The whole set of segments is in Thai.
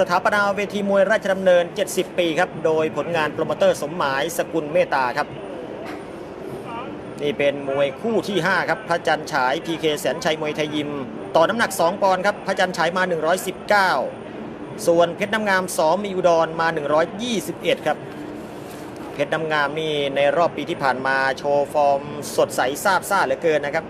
สถาปนาเวทีมวยราชดำเนิน 70 ปีครับ โดยผลงานโปรโมเตอร์สมหมายสกุลเมตตาครับ นี่เป็นมวยคู่ที่ 5 ครับ พระจันทร์ฉายพีเคแสนชัยมวยไทยยิม ต่อน้ำหนัก 2 ปอนด์ครับ พระจันทร์ฉายมา 119 ส่วนเพชรน้ำงาม2มีอุดรมา 121 ครับ เพชรน้ำงามนี่ในรอบปีที่ผ่านมาโชว์ฟอร์มสดใสซาบซ่าเหลือเกินนะครับ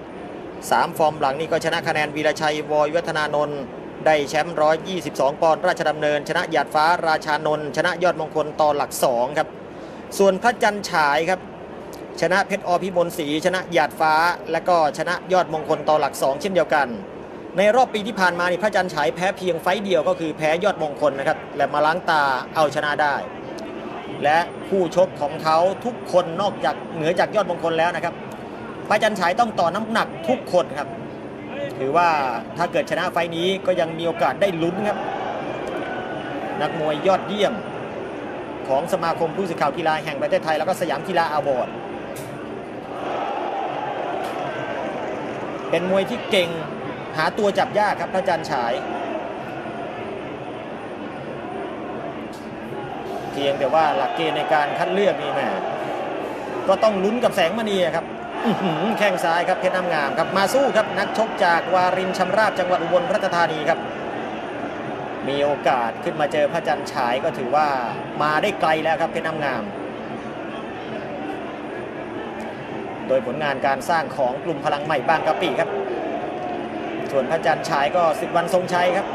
สามฟอร์มหลังนี่ก็ชนะคะแนนวีรชัยวอยวัฒนานนท์ ได้แชมป์122 ปอนด์ราชดำเนิน ชนะหยาดฟ้าราชานนท์ชนะยอดมงคลต่อหลัก2ครับส่วนพระจันทร์ฉายครับชนะเพชรอพิมลศรีชนะหยาดฟ้า และก็ชนะยอดมงคลต่อหลัก 2 เช่นเดียวกัน ในรอบปีที่ผ่านมานี่พระจันทร์ฉายแพ้เพียงไฟเดียวก็คือแพ้ยอดมงคลนะครับและมาล้างตาเอาชนะได้ และคู่ชกของเขาทุกคนนอกจากเหนือจากยอดมงคลแล้วนะครับพระจันทร์ฉายต้องต่อน้ำหนักทุกคนครับ ถือว่าถ้าเกิดชนะไฟล์นี้ก็ยังมีโอกาสได้ลุ้นครับ นักมวยยอดเยี่ยม ของสมาคมผู้สื่อข่าวกีฬาแห่งประเทศไทย แล้วก็สยามกีฬาอาวอร์ดเป็นมวยที่เก่งหาตัวจับยากครับพระจันทร์ฉาย เพียงแต่ว่าหลักเกณฑ์ในการคัดเลือกนี่แม่ก็ต้องลุ้นกับแสงมณีครับ แข้งซ้ายครับเพชรน้ำงามครับมาสู้ครับนักชกจากวารินชำราบจังหวัดอุบลราชธานีครับ มีโอกาสขึ้นมาเจอพระจันทร์ฉายก็ถือว่ามาได้ไกลแล้วครับเพชรน้ำงาม โดยผลงานการสร้างของกลุ่มพลังใหม่บางกะปิครับ ส่วนพระจันทร์ฉายก็สิบวันทรงชัยครับ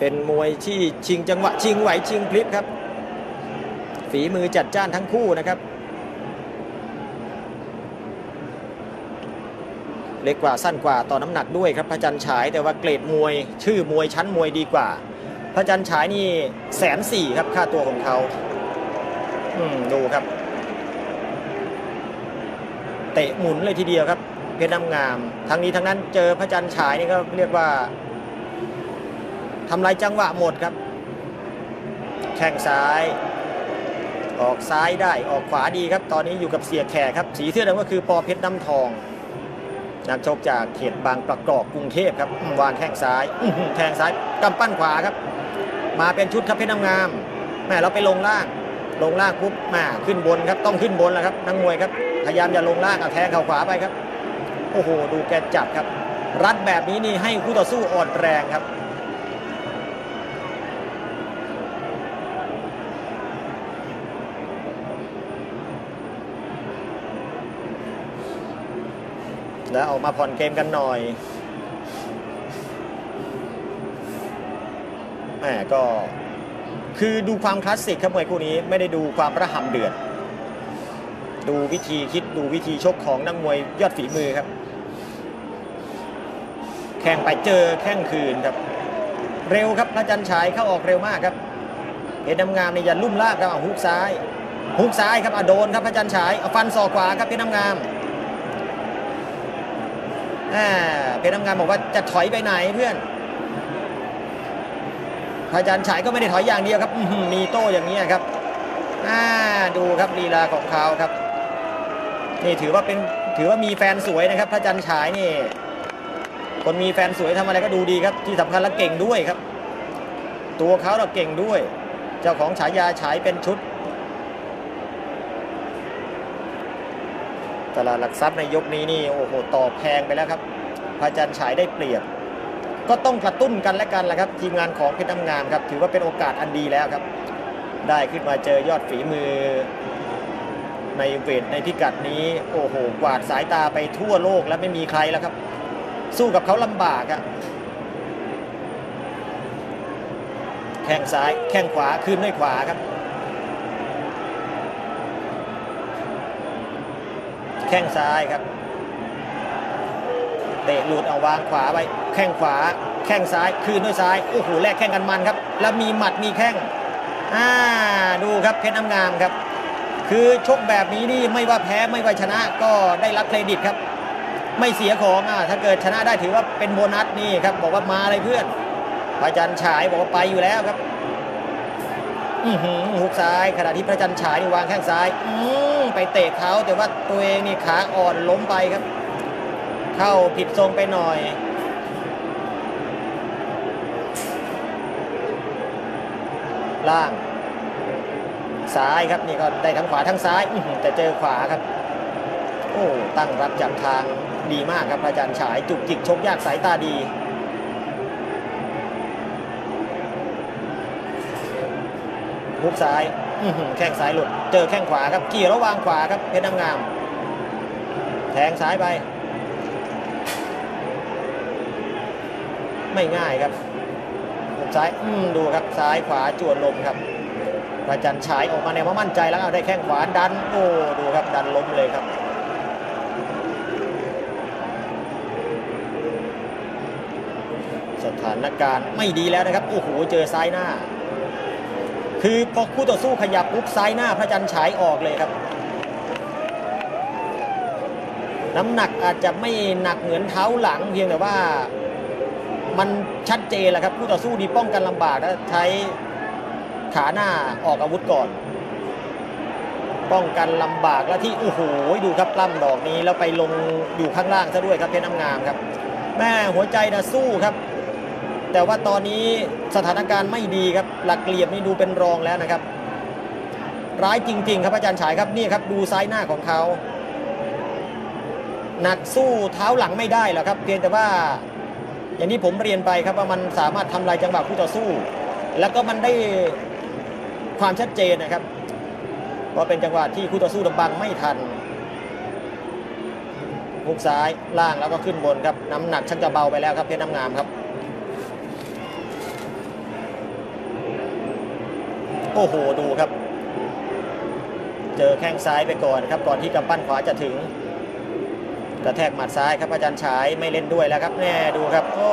เป็นมวยที่ชิงจังหวะชิงไหวชิงพลิบครับ ฝีมือจัดจ้านทั้งคู่นะครับ เล็กกว่าสั้นกว่าต่อน้ำหนักด้วยครับพระจันฉายแต่ว่าเกรดมวย ชื่อมวยชั้นมวยดีกว่า พระจันฉายนี่แสนสี่ครับค่าตัวของเขาอืมดูครับ เตะหมุนเลยทีเดียวครับ เพชรน้ำงาม ทั้งนี้ทั้งนั้นเจอพระจันฉายนี่ก็เรียกว่า ทำลายจังหวะหมดครับ แข้งซ้าย ออกซ้ายได้ออกขวาดีครับ ตอนนี้อยู่กับเสียแขกครับ สีเสื้อแดงก็คือปอเพชรน้ำทองนักชกจากเขตบางประกอบกรุงเทพครับวางแข้งซ้ายแทงซ้ายกำปั้นขวาครับ มาเป็นชุดครับเพชรน้ำงามแม่เราไปลงล่าง ลงล่างปุ๊บมาขึ้นบนครับต้องขึ้นบนแล้วครับนักมวยครับพยายามอย่าลงล่างเอาแทงเข่าขวาไปครับโอ้โห ดูแกจับครับ รัดแบบนี้นี่ให้คู่ต่อสู้อ่อนแรงครับ แล้วออกมาผ่อนเกมกันหน่อยแหมก็คือดูความคลาสสิกครับมวยคู่นี้ไม่ได้ดูความระห่ำเดือด ดูวิธีคิดดูวิธีชกของนักมวยยอดฝีมือครับ แข่งไปเจอแข้งคืนครับ เร็วครับพระจันทร์ฉายเข้าออกเร็วมากครับเพชรน้ำงามนี่ย่าลุ่มลากครับเอาฮุกซ้ายฮุกซ้ายครับอโดนครับพระจันทร์ฉายฟันศอกขวาครับเพชรน้ำงาม อ่าเพชรน้ำงามบอกว่าจะถอยไปไหนเพื่อนพระจันทร์ฉายก็ไม่ได้ถอยอย่างเดียวครับมีโต้อย่างนี้ครับอ่าดูครับลีลาของเขาครับ นี่ถือว่าเป็นถือว่ามีแฟนสวยนะครับ พระจันทร์ฉายนี่ คนมีแฟนสวยทำอะไรก็ดูดีครับ ที่สำคัญแล้วเก่งด้วยครับ ตัวเขาเราเก่งด้วย เจ้าของฉายาฉายเป็นชุด ตลาดหลักทรัพย์ในยกนี้นี่โอ้โหต่อแพงไปแล้วครับพระจันทร์ฉายได้เปรียบ ก็ต้องกระตุ้นกันและกันแหละครับ ทีมงานของเพชรน้ำงามครับ ถือว่าเป็นโอกาสอันดีแล้วครับ ได้ขึ้นมาเจอยอดฝีมือ ในเวทในพิกัดนี้ โอ้โหกวาดสายตาไปทั่วโลกแล้วไม่มีใครแล้วครับ สู้กับเขาลำบากอะแข้งซ้ายแข้งขวาคืนด้วยขวาครับ แข้งซ้ายครับเตะหลุดเอาวางขวาไปแข้งขวา แข้งซ้ายคืนด้วยซ้ายโอ้โหแลกแข้งกันมันครับ แล้วมีหมัดมีแข้งอ่าดูครับเพชรน้ำงามครับ คือชกแบบนี้นี่ไม่ว่าแพ้ไม่ว่าชนะก็ได้รับเครดิตครับ ไม่เสียของอะถ้าเกิดชนะได้ถือว่าเป็นโบนัสนี่ครับบอกว่ามาเลยเพื่อนพระจันทร์ฉายบอกว่าไปอยู่แล้วครับ หือหุกซ้าย ขณะที่พระจันทร์ฉายนี่วางแข้งซ้ายอืมไปเตะเขาแต่ว่าตัวเองนี่ขาอ่อนล้มไปครับ เข้าผิดทรงไปหน่อย ล่างซ้ายครับนี่ก็ได้ทั้งขวาทั้งซ้ายอื้อหือแต่เจอขวาครับ โอ้ตั้งรับจากทางดีมากครับพระจันทร์ฉายจุกจิกชกยากสายตาดี ฮุกซ้ายอื้อหือแข้งซ้ายหลุด เจอแข้งขวาครับเกี่ยวระหวางขวาครับเพชรน้ำงาม แทงซ้ายไป ไม่ง่ายครับฮุกซ้ายอืมดูครับซ้ายขวาจวนลมครับพระจันทร์ฉายออกมาแนวว่ามั่นใจแล้วเอาได้แข้งขวาดัน โอ้ดูครับดันล้มเลยครับสถานการณ์ไม่ดีแล้วนะครับ โอ้โห เจอซ้ายหน้า คือพอคู่ต่อสู้ขยับปุ๊บซ้ายหน้าพระจันทร์ฉายออกเลยครับ น้ำหนักอาจจะไม่หนักเหมือนเท้าหลังเพียงแต่ว่ามันชัดเจนแหละครับคู่ต่อสู้ดีป้องกันลำบากแล้วใช้ขาหน้าออกอาวุธก่อน ป้องกันลำบากแล้วที่โอ้โหดูครับปล้ำดอกนี้แล้วไปลงอยู่ข้างล่างซะด้วยครับเพชรน้ำงามครับ แม่หัวใจนะสู้ครับ แต่ว่าตอนนี้สถานการณ์ไม่ดีครับ หลักเหลี่ยมนี่ดูเป็นรองแล้วนะครับ ร้ายจริง ๆ ครับอาจารย์ฉายครับนี่ครับดูซ้ายหน้าของเขาหนักสู้เท้าหลังไม่ได้หรอกครับ เพียงแต่ว่าอย่างที่ผมเรียนไปครับว่ามันสามารถทำลายจังหวะคู่ต่อสู้ แล้วก็มันได้ความชัดเจนนะครับเพราเป็นจังหวะที่คู่ต่อสู้ดบังไม่ทันหุกซ้ายล่างแล้วก็ขึ้นบนครับน้ำหนักชักจะเบาไปแล้วครับเพชรน้ำงามครับ โอ้โหดูครับ เจอแข้งซ้ายไปก่อนครับ ก่อนที่กำปั้นขวาจะถึง กระแทกหมัดซ้ายครับอาจารย์ฉายไม่เล่นด้วยแล้วครับแน่ดูครับ โอ้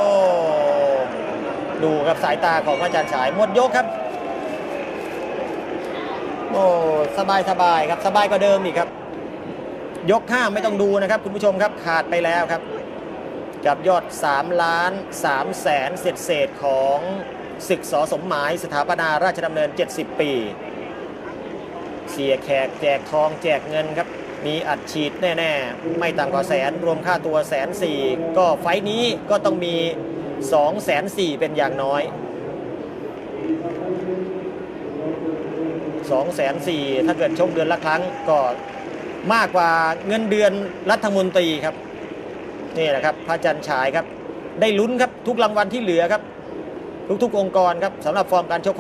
ดูครับสายตาของอาจารย์ฉายหมดยกครับโอ้สบายสบายครับสบายกว่าเดิมอีกครับ ยกห้าไม่ต้องดูนะครับ คุณผู้ชมครับขาดไปแล้วครับ กับยอด 3 ล้าน3แสนเศษเศษของ ศึกสอสมหมายสถาปนาราชดำเนิน 70 ปี เสียแขกแจกทองแจกเงินครับ มีอัดฉีดแน่ ๆ ไม่ต่ำกว่าแสน รวมค่าตัวแสนสี่ก็ไฟท์นี้ก็ต้องมี2แสนสี่เป็นอย่างน้อย2แสนสี่ถ้าเกิดชกเดือนละครั้งก็มากกว่าเงินเดือนรัฐมนตรีครับ นี่แหละครับพระจันทร์ฉายครับ ได้ลุ้นครับทุกรางวัลที่เหลือครับ ทุกๆ องค์กรครับสำหรับฟอร์มการชกของ